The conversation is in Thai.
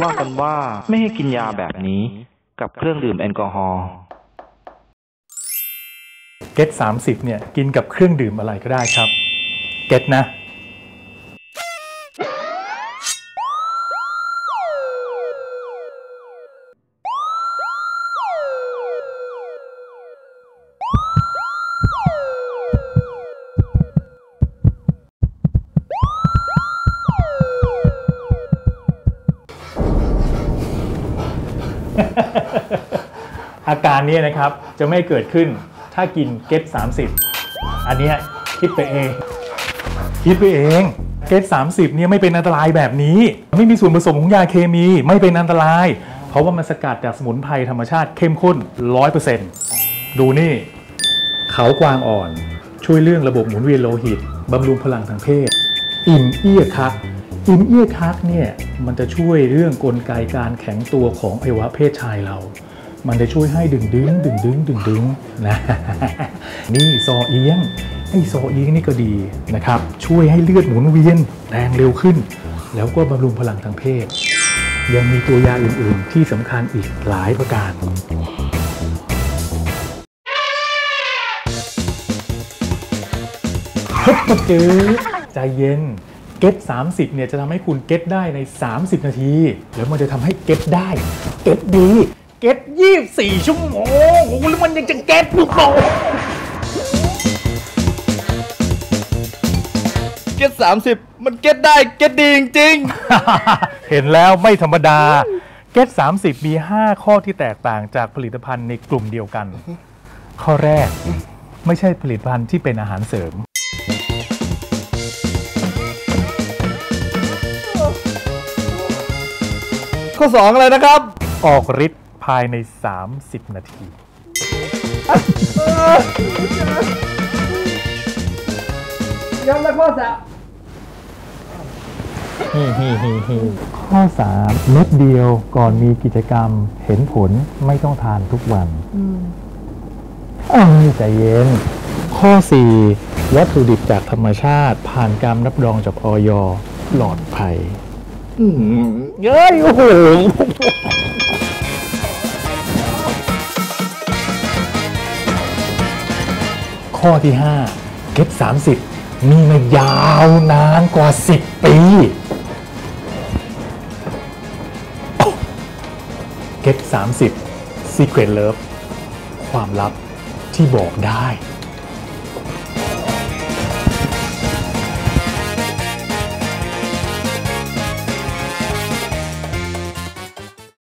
ว่ากันว่าไม่ให้กินยาแบบนี้ กับเครื่องดื่มแอลกอฮอล์เกต30เนี่ยกินกับเครื่องดื่มอะไรก็ได้ครับ เกตนะ อาการนี้นะครับจะไม่เกิดขึ้นถ้ากินเกต30 อันนี้คิดไปเอง คิดไปเองเกต30เนี่ยไม่เป็นอันตรายแบบนี้ ไม่มีส่วนผสมของยาเคมีไม่เป็นอันตราย เพราะว่ามันสกัดจากสมุนไพรธรรมชาติเข้มข้น 100%ดูนี่ เขากวางอ่อน ช่วยเรื่องระบบหมุนเวียนโลหิตบำรุงพลังทางเพศ อิ่มเอี้ยคัก อิ่มเอี้ยคักเนี่ย มันจะช่วยเรื่องกลไกการแข็งตัวของอวัยวะเพศชายเรา มันจะช่วยให้ดึงดึงดึงดึงดึงดึงนะนี่ซอเอียงไอ้ซอเอียงนี่ก็ดีนะครับ ช่วยให้เลือดหมุนเวียนแรงเร็วขึ้น แล้วก็บำรุงพลังทางเพศ ยังมีตัวยาอื่นๆ ที่สำคัญอีกหลายประการฮึบมาเจอใจเย็น เก็ต30เนี่ยจะทำให้คุณเก็ตได้ใน 30 นาที แล้วมันจะทำให้เก็ตได้ เก็ตดี เก็ต24 ชั่วโมงโอ้โหแล้วมันยังจะเก็ตอีกเหรอเก็ตสามสิบมันเก็ตได้เก็ตดีจริงเห็นแล้วไม่ธรรมดา เก็ต30 มี 5 ข้อที่แตกต่างจากผลิตภัณฑ์ในกลุ่มเดียวกัน ข้อแรกไม่ใช่ผลิตภัณฑ์ที่เป็นอาหารเสริม ข้อสองอะไรนะครับ ออกฤทธิ์ภายใน 30 นาทีย้ำนะข้อสามข้อ 3 เม็ดเดียวก่อนมีกิจกรรมเห็นผลไม่ต้องทานทุกวันเอ้ยใจเย็น ข้อ 4 วัตถุดิบจากธรรมชาติผ่านการรับรองจากออยปลอดภัย เย้ยโอ้โหข้อที่5เก็บ30 มีมายาวนานกว่า 10 ปี เก็บ30 Secret Love ความลับที่บอกได้